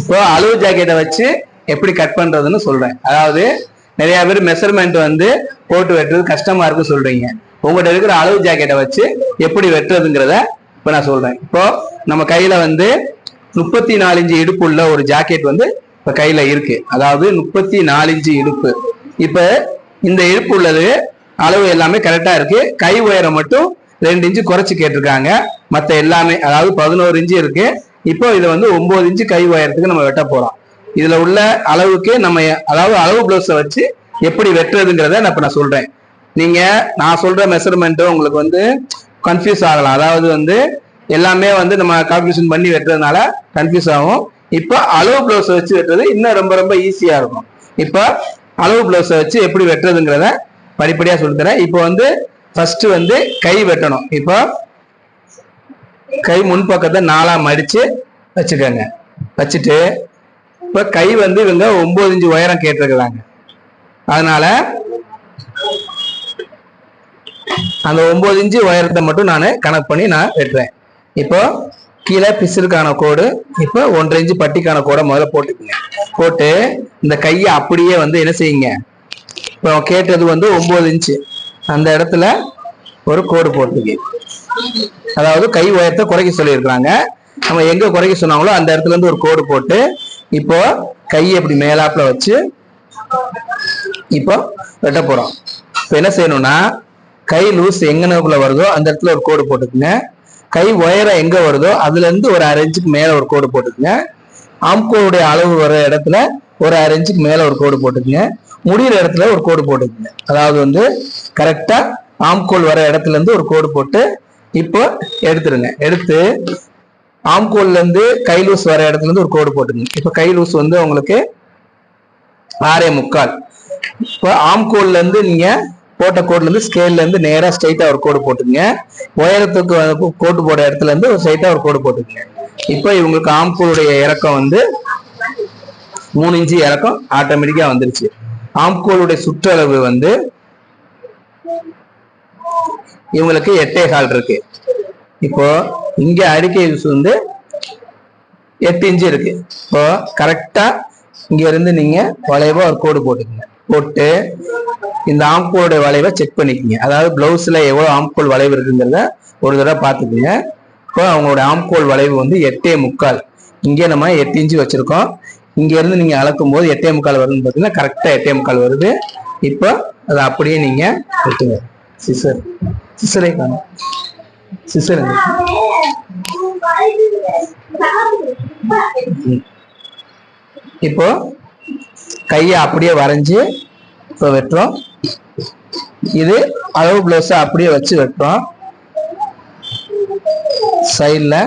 இப்போ அளவு ஜாக்கெட்டை வச்சு எப்படி கட் பண்றதுன்னு சொல்றேன். அதாவது நிறைய பேர் மெஷர்மெண்ட் வந்து போட்டு வெட்டுறது கஷ்டமா இருக்கு சொல்றீங்க. உங்கள்கிட்ட இருக்கிற அளவு ஜாக்கெட்டை வச்சு எப்படி வெட்டுறதுங்கிறத இப்போ நான் சொல்றேன். இப்போ நம்ம கையில வந்து முப்பத்தி நாலு இன்ச்சு இடுப்பு உள்ள ஒரு ஜாக்கெட் வந்து இப்போ கையில இருக்கு. அதாவது முப்பத்தி நாலு இன்ச்சு இடுப்பு. இப்போ இந்த இடுப்பு உள்ளது அளவு எல்லாமே கரெக்டா இருக்கு. கை உயரம் மட்டும் ரெண்டு இன்ச்சு குறைச்சு கேட்டிருக்காங்க. மற்ற எல்லாமே அதாவது பதினோரு இன்ச்சு இருக்கு. இப்போ இதை வந்து ஒன்பது இன்ச்சு கை உயரத்துக்கு நம்ம வெட்ட போறோம். இதுல உள்ள அளவுக்கு நம்ம அதாவது அளவு பிளவுஸை வச்சு எப்படி வெட்டுறதுங்கிறத நான் இப்ப நான் சொல்றேன். நீங்க நான் சொல்ற மெஷர்மெண்ட்டும் உங்களுக்கு வந்து கன்ஃபியூஸ் ஆகலாம். அதாவது வந்து எல்லாமே வந்து நம்ம கால்குலேஷன் பண்ணி வெட்டுறதுனால கன்ஃபியூஸ் ஆகும். இப்போ அளவு பிளவுஸை வச்சு வெட்டுறது இன்னும் ரொம்ப ரொம்ப ஈஸியா இருக்கும். இப்போ அளவு பிளவுஸை வச்சு எப்படி வெட்டுறதுங்கிறத படிப்படியாக சொல்லித்தரேன். இப்போ வந்து ஃபர்ஸ்ட் வந்து கை வெட்டணும். இப்போ கை முன்பக்கத்தை நாலா மடிச்சு வச்சுக்கோங்க. வச்சுட்டு இப்ப கை வந்து இவங்க ஒன்பது இன்ச்சு உயரம் கேட்டிருக்கிறாங்க. அதனால அந்த ஒன்பது இன்ச்சு உயரத்தை மட்டும் நான் கணக்கு பண்ணி நான் வெட்டுறேன். இப்போ கீழே பிசிலுக்கான கோடு இப்போ ஒன்றரை இன்ச்சு பட்டிக்கான கோடை முதல்ல போட்டுக்குங்க. போட்டு இந்த கையை அப்படியே வந்து என்ன செய்யுங்க? இப்போ கேட்டது வந்து ஒன்பது இன்ச்சு. அந்த இடத்துல ஒரு கோடு போட்டுக்கு. அதாவது கை உயரத்தை குறைக்க சொல்லியிருக்கிறாங்க. நம்ம எங்க குறைக்க சொன்னாங்களோ அந்த இடத்துல இருந்து ஒரு கோடு போட்டு இப்போ கையை இப்படி மேலாப்புல வச்சு இப்போ வெட்ட போறோம். இப்போ என்ன செய்யணும்னா கை லூஸ் எங்கனக்குள்ள வருதோ அந்த இடத்துல ஒரு கோடு போட்டுக்குங்க. கை உயரம் எங்க வருதோ அதுல இருந்து ஒரு அரை இன்ச்சுக்கு மேல ஒரு கோடு போட்டுக்குங்க. ஆம்கோளுடைய அளவு வர இடத்துல ஒரு அரை இன்ச்சுக்கு மேல ஒரு கோடு போட்டுக்குங்க. முடிகிற இடத்துல ஒரு கோடு போட்டுக்குங்க. அதாவது வந்து கரெக்டா ஆம்கோல் வர இடத்துல இருந்து ஒரு கோடு போட்டு இப்போ எடுத்துருங்க. எடுத்து ஆம்கோல்ல இருந்து கை லூஸ் வர இடத்துல இருந்து ஒரு கோடு போட்டுருங்க இப்போ கை லூஸ் வந்து உங்களுக்கு ஆறே முக்கால். இப்போ ஆம்கோல்ல இருந்து நீங்க போட்ட கோட்ல இருந்து ஸ்கேல்ல இருந்து நேரா ஸ்ட்ரைட்டா ஒரு கோடு போட்டுங்க உயரத்துக்கு கோட்டு போட இடத்துல இருந்து ஒரு ஸ்ட்ரைட்டா ஒரு கோடு போட்டுங்க இப்போ இவங்களுக்கு ஆம்கோலுடைய இறக்கம் வந்து மூணு இன்ச்சு இறக்கம் ஆட்டோமேட்டிக்கா வந்துருச்சு. ஆம்கோலுடைய சுற்றளவு வந்து இவங்களுக்கு எட்டே கால் இருக்கு. இப்போ இங்க அடிக்கை யூஸ் வந்து எட்டு இன்ச்சு இருக்கு. இப்போ கரெக்டா இங்க இருந்து நீங்க வளைவா ஒரு கோடு போட்டுக்கங்க. போட்டு இந்த ஆம்கோலுடைய வளைவை செக் பண்ணிக்கங்க. அதாவது பிளவுஸ்ல எவ்வளவு ஆம்கோல் வளைவு இருக்குங்கிறத ஒரு தடவை பார்த்துக்கோங்க. இப்போ அவங்களோட ஆம்கோல் வளைவு வந்து எட்டே முக்கால். இங்கே நம்ம எட்டு இன்ச்சு வச்சிருக்கோம். இங்க இருந்து நீங்க அளக்கும் போது எட்டே முக்கால் வருதுன்னு பார்த்தீங்கன்னா கரெக்டா எட்டே முக்கால் வருது. இப்போ அதை அப்படியே நீங்க வெட்டுங்க சிசர் சிசரே காணும். சிசர். இப்போ கையை அப்படியே வரைஞ்சு இப்போ வெட்டுறோம். இது அளவு பிளவுஸ அப்படியே வச்சு வெட்டுறோம். சைடில்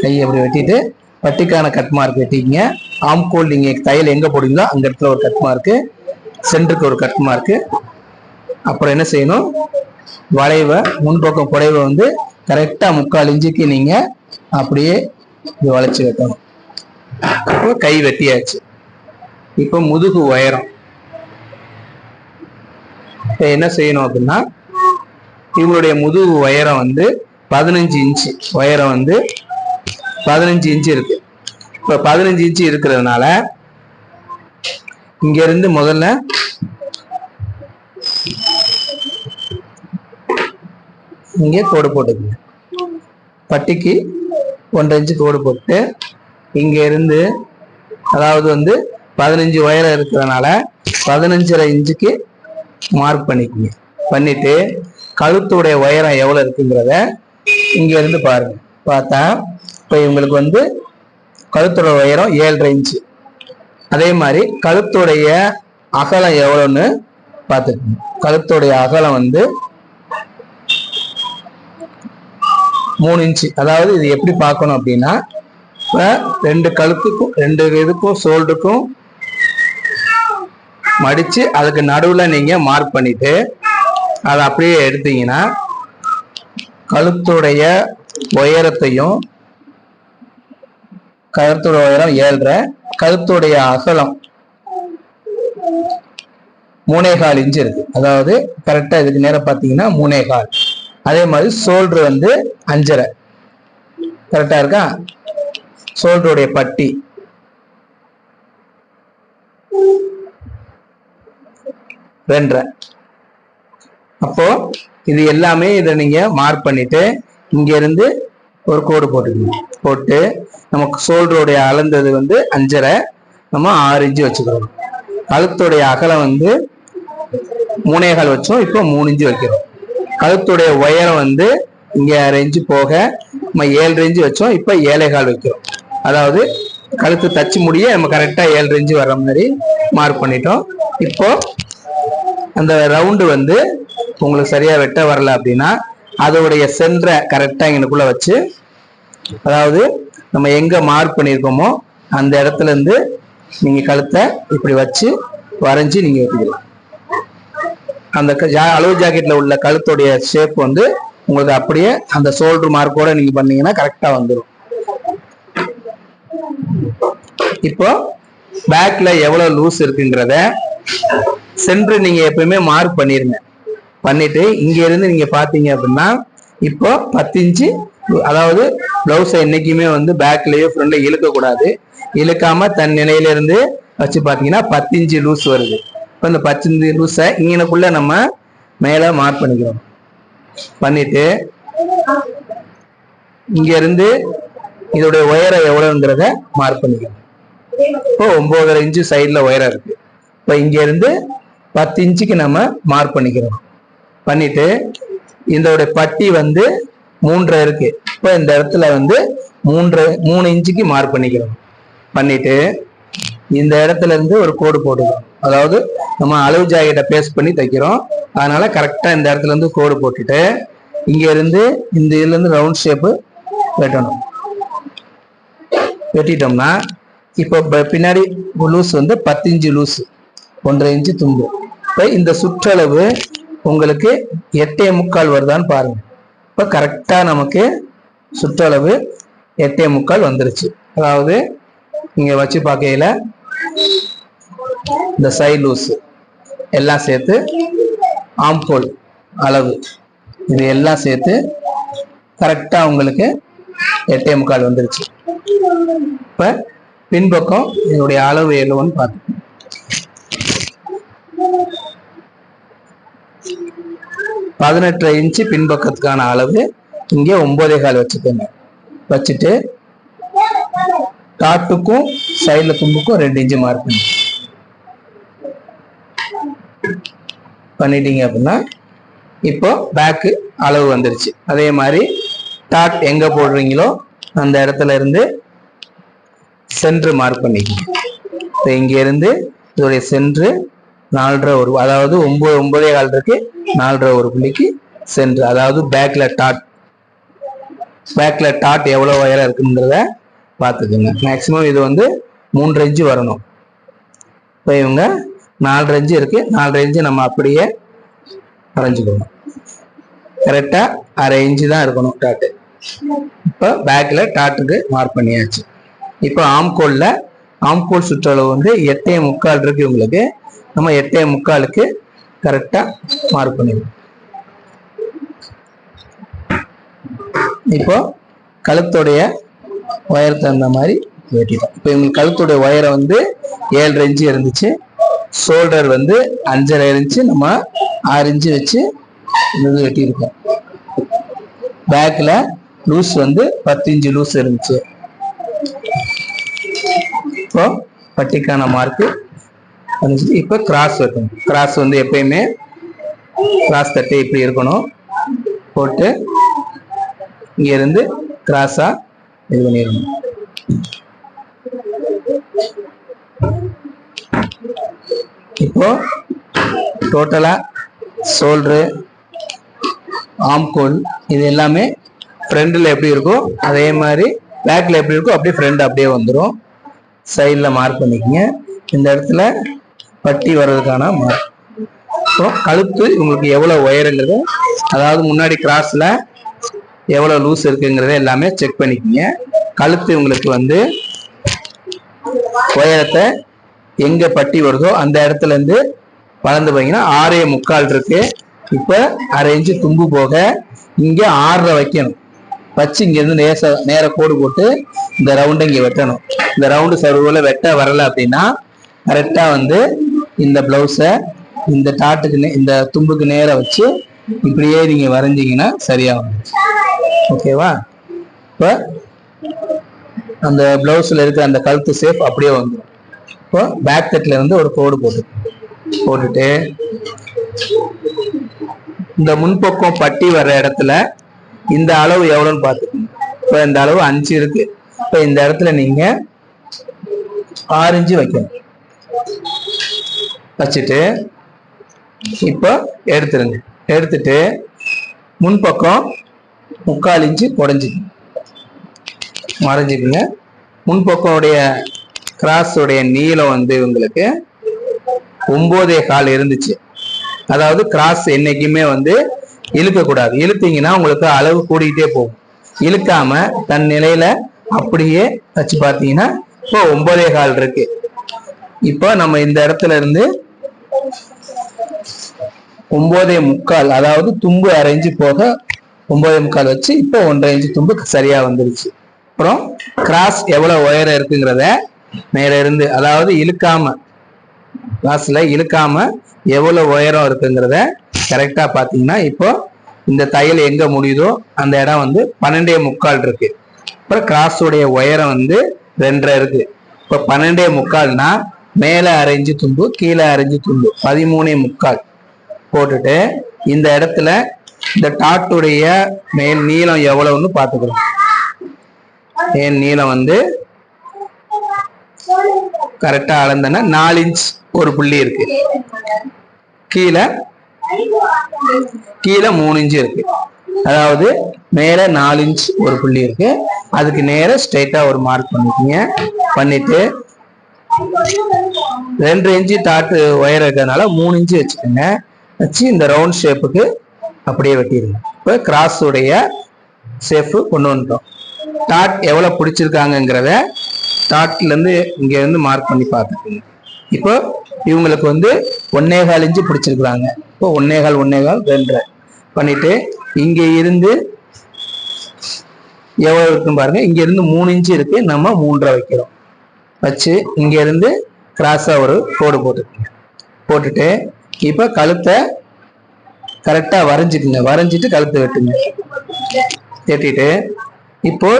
கையை அப்படி வெட்டிட்டு பட்டிக்கான கட் மார்க் வெட்டிக்கிங்க. ஆம்கோல் நீங்கள் தையல் எங்கே போடுங்களோ அந்த இடத்துல ஒரு கட் மார்க்கு சென்டருக்கு ஒரு கட் மார்க்கு அப்புறம் என்ன செய்யணும்? வளைவை முன்பக்கம் புடைவை வந்து கரெக்டா முக்கால் இன்ச்சுக்கு நீங்க அப்படியே இது வளைச்சு வைக்கணும் இப்போ கை வெட்டியாச்சு. இப்போ முதுகு உயரம். இப்போ என்ன செய்யணும் அப்படின்னா இவங்களுடைய முதுகு உயரம் வந்து பதினஞ்சு இன்ச்சு. உயரம் வந்து பதினஞ்சு இன்ச்சு இருக்கு. இப்போ பதினஞ்சு இன்ச்சு இருக்கிறதுனால இங்க இருந்து முதல்ல இங்கே கோடு போட்டுக்குங்க. பட்டிக்கு ஒன்றரை இன்ச்சு கோடு போட்டு இங்கே இருந்து அதாவது வந்து பதினஞ்சு உயரம் இருக்கிறதுனால பதினஞ்சரை இன்ச்சுக்கு மார்க் பண்ணிக்குங்க. பண்ணிட்டு கழுத்துடைய உயரம் எவ்வளோ இருக்குங்கிறத இங்கே இருந்து பாருங்க. பார்த்தா இப்போ இவங்களுக்கு வந்து கழுத்தோட உயரம் ஏழரை இன்ச்சு அதே மாதிரி கழுத்துடைய அகலம் எவ்வளோன்னு பார்த்துக்கணும் கழுத்துடைய அகலம் வந்து மூணு இன்ச்சு. அதாவது இது எப்படி பார்க்கணும் அப்படின்னா ரெண்டு கழுத்துக்கும் ரெண்டு இதுக்கும் ஷோல்டருக்கும் மடிச்சு அதுக்கு நடுவுல நீங்க மார்க் பண்ணிட்டு அதை அப்படியே எடுத்தீங்கன்னா கழுத்துடைய உயரத்தையும் கழுத்துடைய உயரம் ஏழ்ற கழுத்துடைய அகலம் மூணே கால் இன்ச்சு இருக்கு. அதாவது கரெக்டா இதுக்கு நேரம் பார்த்தீங்கன்னா மூணே கால் அதே மாதிரி சோல்டர் வந்து அஞ்சரை. கரெக்டா இருக்கா? சோல்டருடைய பட்டி. ரெண்டரை. அப்போ இது எல்லாமே இதை நீங்க மார்க் பண்ணிட்டு இங்க இருந்து ஒரு கோடு போட்டுக்கணும். போட்டு நமக்கு சோல்டருடைய அளந்தது வந்து அஞ்சரை. நம்ம ஆறு இன்ச்சு வச்சுக்கிறோம். கழுத்துடைய அகலம் வந்து மூணேகால் வச்சோம். இப்போ மூணு இன்ச்சு வைக்கிறோம். கழுத்துடைய உயரம் வந்து இங்கே ரேஞ்சு போக நம்ம ஏழு ரேஞ்சு வச்சோம். இப்போ ஏழை கால் வைக்கிறோம். அதாவது கழுத்து தச்சு முடிய நம்ம கரெக்டாக ஏழு ரேஞ்சு வர்ற மாதிரி மார்க் பண்ணிட்டோம். இப்போ அந்த ரவுண்டு வந்து உங்களுக்கு சரியாக வெட்ட வரல அப்படின்னா அதோடைய சென்டரை கரெக்டாக எங்களுக்குள்ளே வச்சு அதாவது நம்ம எங்கே மார்க் பண்ணியிருக்கோமோ அந்த இடத்துல இருந்து நீங்க கழுத்தை இப்படி வச்சு வரைஞ்சி நீங்கள் வெட்டிக்கலாம் அந்த க- ஜா- அளவு ஜாக்கெட்ல உள்ள கழுத்துடைய ஷேப் வந்து உங்களுக்கு அப்படியே அந்த ஷோல்டர் மார்க்கோட நீங்க பண்ணீங்கன்னா கரெக்டா வந்துடும் இப்போ பேக்ல எவ்வளவு லூஸ் இருக்குங்கிறத சென்று நீங்க எப்பயுமே மார்க் பண்ணிருங்க. பண்ணிட்டு இங்க இருந்து நீங்க பாத்தீங்க அப்படின்னா இப்போ பத்து இன்ச்சு அதாவது பிளவுஸை என்னைக்குமே வந்து பேக்லயோ ஃப்ரண்ட்ல இழுக்க கூடாது இழுக்காம தன் நிலையில இருந்து வச்சு பாத்தீங்கன்னா பத்து இன்ச்சு லூஸ் வருது. இப்போ இந்த பச்சை லூஸை இங்கனக்குள்ள நம்ம மேலே மார்க் பண்ணிக்கிறோம். பண்ணிட்டு இங்கேருந்து இதோடைய உயரம் எவ்வளோங்கிறத மார்க் பண்ணிக்கிறோம். இப்போ ஒம்போதரை இன்ச்சு சைடில் உயரம் இருக்குது இப்போ இங்கேருந்து பத்து இன்ச்சுக்கு நம்ம மார்க் பண்ணிக்கிறோம். பண்ணிட்டு இதோட பட்டி வந்து மூன்றரை இருக்கு. இப்போ இந்த இடத்துல வந்து மூன்று மூணு இன்ச்சுக்கு மார்க் பண்ணிக்கிறோம். பண்ணிட்டு இந்த இடத்துல இருந்து ஒரு கோடு போட்டுக்கிறோம். அதாவது நம்ம அளவு ஜாக்கெட்டை பேஸ்ட் பண்ணி தைக்கிறோம். அதனால கரெக்டாக இந்த இடத்துல இருந்து கோடு போட்டுட்டு இங்கேருந்து இந்த இதுலேருந்து ரவுண்ட் ஷேப்பு வெட்டணும். வெட்டிட்டோம்னா இப்போ பின்னாடி லூஸ் வந்து பத்து இன்ச்சு லூஸ் ஒன்றரை இன்ச்சு தும்பு இப்போ இந்த சுற்றளவு உங்களுக்கு எட்டே முக்கால் வருதான்னு பாருங்க. இப்போ கரெக்டாக நமக்கு சுற்றளவு எட்டே முக்கால் வந்துருச்சு. அதாவது இங்கே வச்சு பார்க்கையில இந்த சைலூஸ் லூஸ் எல்லாம் சேர்த்து ஆம்போல் அளவு. இது எல்லாம் சேர்த்து கரெக்டாக உங்களுக்கு எட்டே முக்கால் வந்துருச்சு. இப்போ பின்பக்கம் இதனுடைய அளவு எவ்வளோன்னு பார்த்து பதினெட்டரை இன்ச்சு பின்பக்கத்துக்கான அளவு இங்கே ஒன்பதே கால் வச்சுக்கோங்க. வச்சுட்டு டாட்டுக்கும் சைடில் தும்புக்கும் ரெண்டு இன்ச்சு மார்க் பண்ணி. பண்ணிட்டீங்க அப்படின்னா இப்போ பேக்கு அளவு வந்துருச்சு. அதே மாதிரி டாட் எங்கே போடுறீங்களோ அந்த இடத்துல இருந்து சென்ட்ரு மார்க் பண்ணிக்கோங்க. இப்போ இங்கேருந்து இதோடைய சென்ட்ரு நாலரை ஒரு அதாவது ஒம்பது ஒம்பதே கால் இருக்கு. நாலரை ஒரு புள்ளிக்கு சென்ட்ரு அதாவது பேக்கில் டாட் பேக்கில் டாட் எவ்வளோ உயரம் இருக்குங்கிறத பார்த்துக்குங்க. மேக்ஸிமம் இது வந்து மூன்று இன்ச்சு வரணும். இப்போ இவங்க நாலு ரேஞ்சு இருக்கு. நாலரை ரேஞ்சு நம்ம அப்படியே வரைஞ்சுக்கணும். கரெக்டா அரை தான் இருக்கணும் டாட்டு. இப்போ பேக்ல டாட்டுக்கு மார்க் பண்ணியாச்சு. இப்போ ஆம்கோல்ல ஆம்கோல் சுற்றளவு வந்து எட்டே முக்கால் இருக்கு உங்களுக்கு நம்ம எட்டே முக்காலுக்கு கரெக்டா மார்க் பண்ணிடுவோம் இப்போ கழுத்துடைய உயரத்தை அந்த மாதிரி வெட்டிட்டோம். இப்போ இவங்க கழுத்துடைய உயரம் வந்து ஏழு இன்ச்சு இருந்துச்சு. ஷோல்டர் வந்து அஞ்சரை இன்ச்சு நம்ம ஆறு இன்ச்சு வச்சு இது வெட்டியிருக்கோம். பேக்கில் லூஸ் வந்து பத்து இன்ச்சு லூஸ் இருந்துச்சு. இப்போ பட்டிக்கான மார்க்கு வந்துச்சு. இப்போ கிராஸ் வைக்கணும். கிராஸ் வந்து எப்பயுமே கிராஸ் தட்டு இப்படி இருக்கணும். போட்டு இங்கேருந்து இருந்து இது பண்ணிடணும். இப்போ டோட்டலா சோல்ட்ரு ஆம்கோல் இது எல்லாமே ஃப்ரண்டில் எப்படி இருக்கோ அதே மாதிரி பேக்கில் எப்படி இருக்கோ அப்படியே ஃப்ரண்ட் அப்படியே வந்துடும் சைடில் மார்க் பண்ணிக்கோங்க. இந்த இடத்துல பட்டி வர்றதுக்கான மார்க் ஸோ கழுத்து உங்களுக்கு எவ்வளோ உயரங்கிறது அதாவது முன்னாடி கிராஸில் எவ்வளோ லூஸ் இருக்குங்கிறத எல்லாமே செக் பண்ணிக்கோங்க. கழுத்து உங்களுக்கு வந்து உயரத்தை எங்க பட்டி வருதோ அந்த இடத்துல இருந்து வளர்ந்து போனீங்கன்னா ஆறே முக்கால் இருக்கு. இப்ப அரை இன்ச்சு தும்பு போக இங்க ஆறரை வைக்கணும். வச்சு இங்கேருந்து நேச நேர கோடு போட்டு இந்த ரவுண்டை இங்கே வெட்டணும். இந்த ரவுண்டு சர்வில் வெட்ட வரல அப்படின்னா கரெக்டாக வந்து இந்த ப்ளவுஸை இந்த டாட்டுக்கு நே- இந்த தும்புக்கு நேராக வச்சு இப்படியே நீங்கள் வரைஞ்சிங்கன்னா சரியாகும். வந்துச்சு ஓகேவா இப்போ அந்த ப்ளவுஸில் இருக்க அந்த கழுத்து சேஃப் அப்படியே வந்துடும் இப்போ பேக் தட்டில் இருந்து ஒரு கோடு போட்டு போட்டுட்டு இந்த முன்பக்கம் பட்டி வர்ற இடத்துல இந்த அளவு எவ்வளோன்னு பார்த்துக்கோங்க. இப்போ இந்த அளவு அஞ்சு இருக்கு. இப்போ இந்த இடத்துல நீங்க ஆறு இன்ச்சு வைக்கணும். வச்சுட்டு இப்போ எடுத்துருங்க. எடுத்துட்டு முன்பக்கம் முக்கால் இன்ச்சு குறைஞ்சிக்கணும். மறைஞ்சிக்கங்க. முன்பக்கம் உடைய கிராஸ் உடைய நீளம் வந்து உங்களுக்கு ஒன்பதே கால் இருந்துச்சு. அதாவது கிராஸ் என்னைக்குமே வந்து இழுக்கக்கூடாது. இழுத்தீங்கன்னா உங்களுக்கு அளவு கூடிக்கிட்டே போகும். இழுக்காம தன் நிலையில அப்படியே வச்சு பார்த்தீங்கன்னா இப்போ ஒன்பதே கால் இருக்கு. இப்போ நம்ம இந்த இடத்துல இருந்து ஒன்பதே முக்கால் அதாவது தும்பு அரைஞ்சு போக ஒன்பதே முக்கால் வச்சு இப்போ ஒன்றரை இன்ச்சு தும்பு சரியா வந்துருச்சு. அப்புறம் கிராஸ் எவ்வளவு உயரம் இருக்குங்கிறத மேல இருந்து அதாவது இழுக்காம கிளாஸ்ல இழுக்காம எவ்வளவு உயரம் இருக்குங்கிறத கரெக்டா பாத்தீங்கன்னா இப்போ இந்த தையல் எங்க முடியுதோ அந்த இடம் வந்து பன்னெண்டே முக்கால் இருக்கு. அப்புறம் கிராஸுடைய உயரம் வந்து ரெண்டரை இருக்கு. இப்போ பன்னெண்டே முக்கால்னா மேலே அரைஞ்சு தும்பு கீழே அரைஞ்சு தும்பு பதிமூணே முக்கால் போட்டுட்டு இந்த இடத்துல இந்த டாட்டுடைய மேல் நீளம் எவ்வளவுன்னு பார்த்துக்கிறோம். மேல் நீளம் வந்து கரெக்டா அளந்தனா நாலு இன்ச் ஒரு புள்ளி இருக்கு. கீழே கீழே மூணு இன்ச் இருக்கு. அதாவது மேல நாலு இன்ச் ஒரு புள்ளி இருக்கு. அதுக்கு நேர ஸ்ட்ரைட்டா ஒரு மார்க் பண்ணிக்கோங்க. பண்ணிட்டு ரெண்டு இன்ச்சு டாட்டு ஒயர் இருக்கிறதுனால மூணு இன்ச்சு வச்சுக்கோங்க. வச்சு இந்த ரவுண்ட் ஷேப்புக்கு அப்படியே வெட்டிடுங்க. இப்போ கிராஸ் உடைய ஷேப்பு கொண்டு வந்துட்டோம். டாட் எவ்வளவு பிடிச்சிருக்காங்கங்கிறத ஸ்டார்ட்லேருந்து இருந்து இங்க இருந்து மார்க் பண்ணி பார்த்துக்கோங்க. இப்போ இவங்களுக்கு வந்து ஒன்னே கால் இன்ச்சு பிடிச்சிருக்கிறாங்க. இப்போ ஒன்னே கால் ஒன்னே கால் ரெண்டரை. பண்ணிட்டு இங்க இருந்து எவ்வளவு இருக்குன்னு பாருங்க. இங்க இருந்து மூணு இன்ச்சு இருக்கு. நம்ம மூன்றரை வைக்கிறோம். வச்சு இங்க இருந்து கிராஸா ஒரு கோடு போட்டுக்கோங்க. போட்டுட்டு இப்போ கழுத்தை கரெக்டா வரைஞ்சிக்குங்க. வரைஞ்சிட்டு கழுத்தை வெட்டுங்க. வெட்டிட்டு இப்போ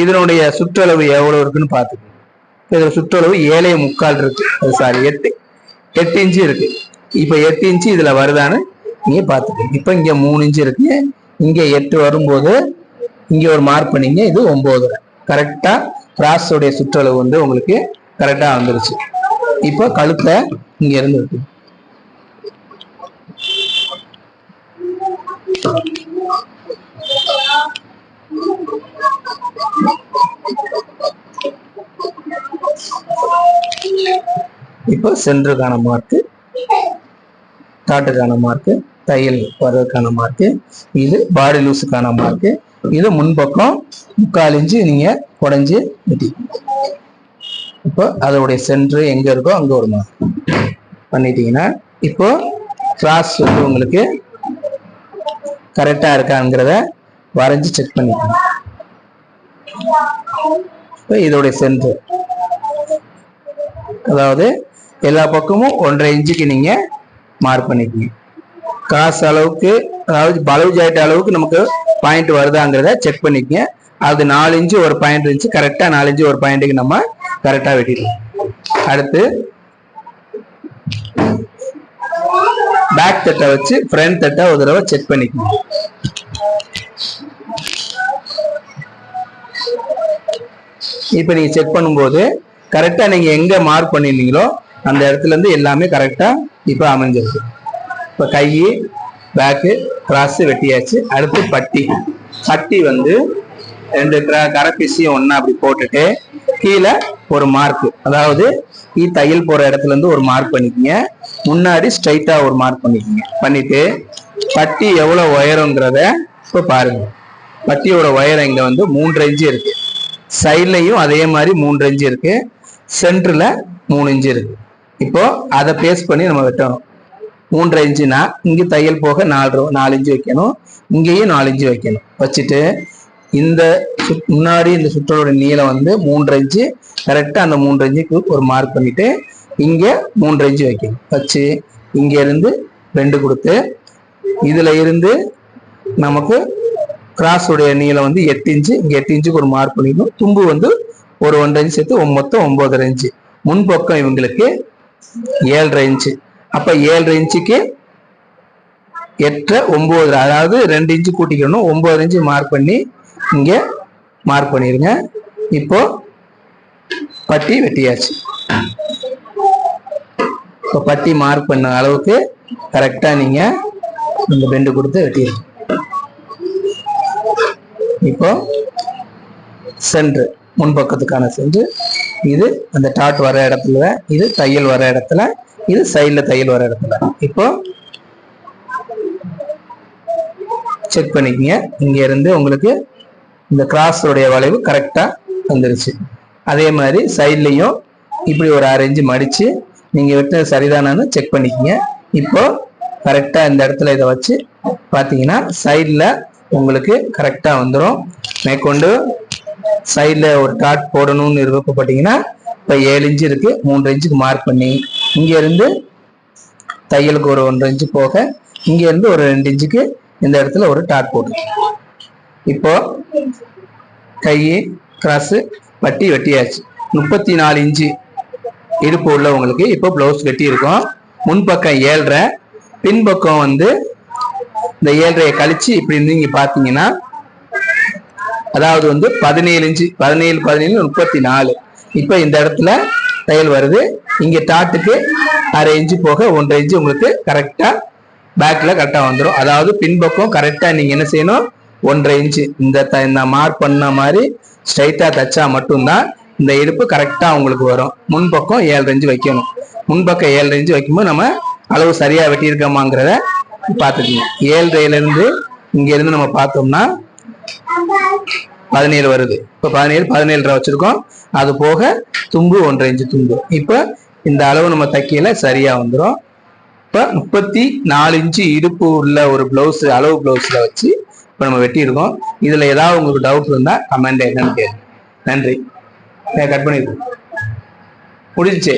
இதனுடைய சுற்றளவு எவ்வளவு இருக்குன்னு பார்த்துக்கோங்க. இதோட சுற்றளவு ஏழே முக்கால் இருக்கு. சாரி எட்டு. எட்டு இன்ச்சு இருக்கு. இப்போ எட்டு இன்ச்சு இதுல வருதான்னு நீங்க பார்த்துக்கோங்க. இப்போ இங்க மூணு இன்ச்சு இருக்கு. இங்க எட்டு வரும்போது இங்க ஒரு மார்க் பண்ணீங்க இது ஒன்பது கரெக்டா கிராஸோடைய சுற்றளவு வந்து உங்களுக்கு கரெக்டா வந்துருச்சு. இப்போ கழுத்தை இங்க இருந்து இருக்கு. இப்போ சென்டருக்கான மார்க்கு தாட்டுக்கான மார்க்கு தையல் வர்றதுக்கான மார்க்கு இது பாடி லூஸுக்கான மார்க்கு இது முன்பக்கம் முக்கால் இன்ச்சு நீங்க குடஞ்சி வெட்டி. இப்போ அதோடைய சென்டர் எங்க இருக்கோ அங்க ஒரு மார்க் பண்ணிட்டீங்கன்னா இப்போ கிராஸ் வந்து உங்களுக்கு கரெக்டா இருக்காங்கிறத வரைஞ்சி செக் பண்ணிக்கணும் இப்போ இதோடைய சென்டர் அதாவது எல்லா பக்கமும் ஒன்றரை இன்ச்சுக்கு நீங்க மார்க் பண்ணிக்கங்க. காசு அளவுக்கு அதாவது பலவு ஜாயிட்ட அளவுக்கு நமக்கு பாயிண்ட் வருதாங்கிறத செக் பண்ணிக்கங்க. அது நாலு இன்ச்சு ஒரு பாயிண்ட் இருந்துச்சு கரெக்டா நாலு இன்ச்சு ஒரு பாயிண்ட்டுக்கு நம்ம கரெக்டா வெட்டிடலாம். அடுத்து பேக் தட்டை வச்சு ஃப்ரண்ட் தட்டை ஒரு தடவை செக் பண்ணிக்கணும் இப்போ நீங்க செக் பண்ணும்போது கரெக்டா நீங்க எங்க மார்க் பண்ணிருந்தீங்களோ அந்த இடத்துல இருந்து எல்லாமே கரெக்டாக இப்போ அமைஞ்சிருக்கு. இப்போ கை பேக்கு கிராஸு வெட்டியாச்சு. அடுத்து பட்டி. பட்டி வந்து ரெண்டு கிர- கரைப்பீசியும் ஒன்றா அப்படி போட்டுட்டு கீழே ஒரு மார்க் அதாவது ஈ தையல் போகிற இடத்துல இருந்து ஒரு மார்க் பண்ணிக்கிங்க. முன்னாடி ஸ்ட்ரைட்டாக ஒரு மார்க் பண்ணிக்கிங்க. பண்ணிட்டு பட்டி எவ்வளோ உயரங்கிறத இப்போ பாருங்க. பட்டியோட உயரம் இங்கே வந்து மூன்று இன்ச்சு இருக்கு. சைட்லையும் அதே மாதிரி மூன்று இன்ச்சு இருக்கு. சென்டரில் மூணு இன்ச்சு இருக்கு. இப்போ அதை பேஸ் பண்ணி நம்ம வெட்டணும். மூன்றரை இன்ச்சுனா இங்க தையல் போக நாலு நாலு இன்ச்சு வைக்கணும். இங்கேயும் நாலு இன்ச்சு வைக்கணும். வச்சுட்டு இந்த முன்னாடி இந்த சுற்றளோட நீளம் வந்து மூன்று இன்ச்சு கரெக்டா அந்த மூன்று இன்ச்சுக்கு ஒரு மார்க் பண்ணிட்டு இங்க மூன்று இன்ச்சு வைக்கணும். வச்சு இங்க இருந்து ரெண்டு கொடுத்து இதுல இருந்து நமக்கு கிராஸ் உடைய நீளம் வந்து எட்டு இன்ச்சு இங்க எட்டு இன்ச்சுக்கு ஒரு மார்க் பண்ணிடணும் தும்பு வந்து ஒரு ஒன்றரை இன்ச்சு சேர்த்து மொத்தம் ஒன்பதரை இன்ச்சு. முன்பக்கம் இவங்களுக்கு ஏழரை இன்ச்சு. அப்ப ஏழரை இன்ச்சுக்கு எட்டரை ஒன்பது அதாவது ரெண்டு இன்ச்சு கூட்டிக்கணும். ஒன்பது இன்ச்சு மார்க் பண்ணி இங்க மார்க் பண்ணிருங்க. இப்போ பட்டி வெட்டியாச்சு. இப்போ பட்டி மார்க் பண்ண அளவுக்கு கரெக்டா நீங்க இந்த பெண்டு கொடுத்து வெட்டிடுங்க இப்போ சென்று முன்பக்கத்துக்கான சென்று இது அந்த டாட் வர இடத்துல இது தையல் வர இடத்துல இது சைடில் தையல் வர இடத்துல. இப்போ செக் பண்ணிக்கங்க. இங்கேருந்து உங்களுக்கு இந்த கிராஸோடைய வளைவு கரெக்டாக வந்துருச்சு. அதே மாதிரி சைட்லேயும் இப்படி ஒரு அரேஞ்சு மடித்து நீங்கள் விட்டு வெட்டினது சரிதானான்னு செக் பண்ணிக்கங்க. இப்போது கரெக்டாக இந்த இடத்துல இதை வச்சு பார்த்தீங்கன்னா சைடில் உங்களுக்கு கரெக்டாக வந்துடும் மேற்கொண்டு சைடில் ஒரு டாட் போடணும்னு விருப்பப்பட்டீங்கன்னா இப்போ ஏழு இன்ச்சு இருக்கு. மூன்று இன்ச்சுக்கு மார்க் பண்ணி இங்கேருந்து தையலுக்கு ஒரு ஒன்றரை இன்ச்சு போக இங்கேருந்து ஒரு ரெண்டு இன்ச்சுக்கு இந்த இடத்துல ஒரு டாட் போட்டு இப்போ கை கிராஸு வட்டி வெட்டியாச்சு. முப்பத்தி நாலு இன்ச்சு இடுப்பு உள்ளவங்களுக்கு இப்போ ப்ளவுஸ் வெட்டி இருக்கும் முன்பக்கம் ஏழ்ரை பின்பக்கம் வந்து இந்த ஏழ்ரையை கழிச்சு இப்படி இருந்து இங்கே பார்த்தீங்கன்னா அதாவது வந்து பதினேழு இன்ச்சு பதினேழு பதினேழு முப்பத்தி நாலு இப்போ இந்த இடத்துல தையல் வருது. இங்க டாட்டுக்கு அரை இன்ச்சு போக ஒன்றரை இன்ச்சு உங்களுக்கு கரெக்டா பேக்ல கரெக்டா வந்துடும் அதாவது பின்பக்கம் கரெக்டா நீங்க என்ன செய்யணும்? ஒன்றரை இன்ச்சு. இந்த த- இந்த மார்க் பண்ண மாதிரி ஸ்ட்ரைட்டா தச்சா மட்டும்தான் இந்த இடுப்பு கரெக்டா உங்களுக்கு வரும். முன்பக்கம் ஏழரை இன்ச்சு வைக்கணும். முன்பக்கம் ஏழரை இன்ச்சு வைக்கும்போது நம்ம அளவு சரியா வெட்டியிருக்கோமாங்கிறத பார்த்துக்கணும் ஏழரையில இருந்து இங்க இருந்து நம்ம பார்த்தோம்னா பதினேழு வருது. இப்போ பதினேழு பதினேழரை வச்சிருக்கோம். அது போக தும்பு ஒன்றரை இன்ச்சு தும்பு. இப்போ இந்த அளவு நம்ம தைக்கையில சரியா வந்துடும் இப்போ முப்பத்தி நாலு இன்ச்சு இடுப்பு உள்ள ஒரு பிளவுஸ் அளவு பிளவுஸ்ல வச்சு இப்போ நம்ம வெட்டியிருக்கோம். இதுல ஏதாவது உங்களுக்கு டவுட் இருந்தா கமெண்ட் என்னன்னு கேளுங்க. நன்றி. கட் பண்ணிருக்கோம் முடிஞ்சிச்சு?